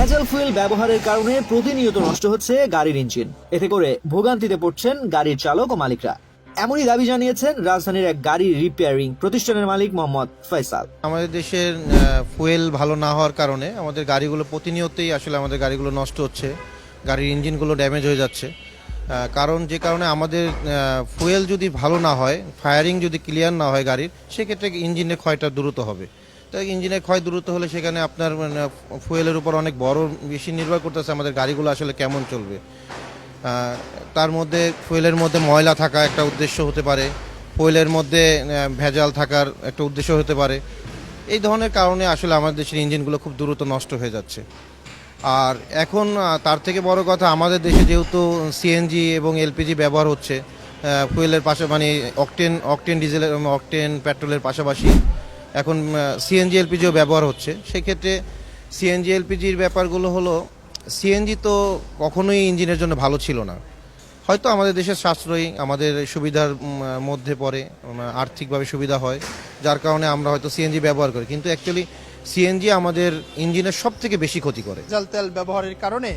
ভেজাল ফুয়েল ব্যবহারের কারণে প্রতিনিয়ত নষ্ট হচ্ছে গাড়ির ইঞ্জিন। এতে করে ভোগান্তিতে পড়ছেন গাড়ির চালক ও মালিকরা। এমনই দাবি জানিয়েছেন রাজধানীর এক গাড়ি রিপেয়ারিং প্রতিষ্ঠানের মালিক মোহাম্মদ ফয়সাল। আমাদের দেশের ফুয়েল ভালো না হওয়ার কারণে আমাদের গাড়িগুলো প্রতিনিয়তই আসলে আমাদের গাড়িগুলো নষ্ট হচ্ছে, গাড়ির ইঞ্জিনগুলো ড্যামেজ হয়ে যাচ্ছে। কারণ যে কারণে আমাদের ফুয়েল যদি ভালো না হয়, ফায়ারিং যদি ক্লিয়ার না হয় গাড়ির, সেক্ষেত্রে ইঞ্জিনের ক্ষয়টা দ্রুত হবে। তাই ইঞ্জিনের ক্ষয় দ্রুত হলে সেখানে আপনার মানে, ফুয়েলের উপর অনেক বড় বেশি নির্ভর করতেছে আমাদের গাড়িগুলো আসলে কেমন চলবে। তার মধ্যে ফুয়েলের মধ্যে ময়লা থাকা একটা উদ্দেশ্য হতে পারে। ফুয়েলের মধ্যে ভেজাল থাকার একটা উদ্দেশ্য হতে পারে। এই ধরনের কারণে আসলে আমাদের দেশের ইঞ্জিনগুলো খুব দ্রুত নষ্ট হয়ে যাচ্ছে। আর এখন তার থেকে বড় কথা আমাদের দেশে যেহেতু সিএনজি এবং এলপিজি ব্যবহার হচ্ছে ফুয়েলের পাশে মানে অকটেন অকটেন ডিজেলের অকটেন পেট্রোলের পাশাপাশি এখন সিএনজি এলপিজিও ব্যবহার হচ্ছে। সেক্ষেত্রে সিএনজি এলপিজির ব্যাপারগুলো হলো সিএনজি তো কখনোই ইঞ্জিনের জন্য ভালো ছিল না। হয়তো আমাদের দেশের সাশ্রয়ী, আমাদের সুবিধার মধ্যে পড়ে আর্থিকভাবে সুবিধা হয়, যার কারণে আমরা হয়তো সিএনজি ব্যবহার করি। কিন্তু অ্যাকচুয়ালি সিএনজি আমাদের ইঞ্জিনের সব থেকে বেশি ক্ষতি করে। ডিজেল তেল ব্যবহারের কারণে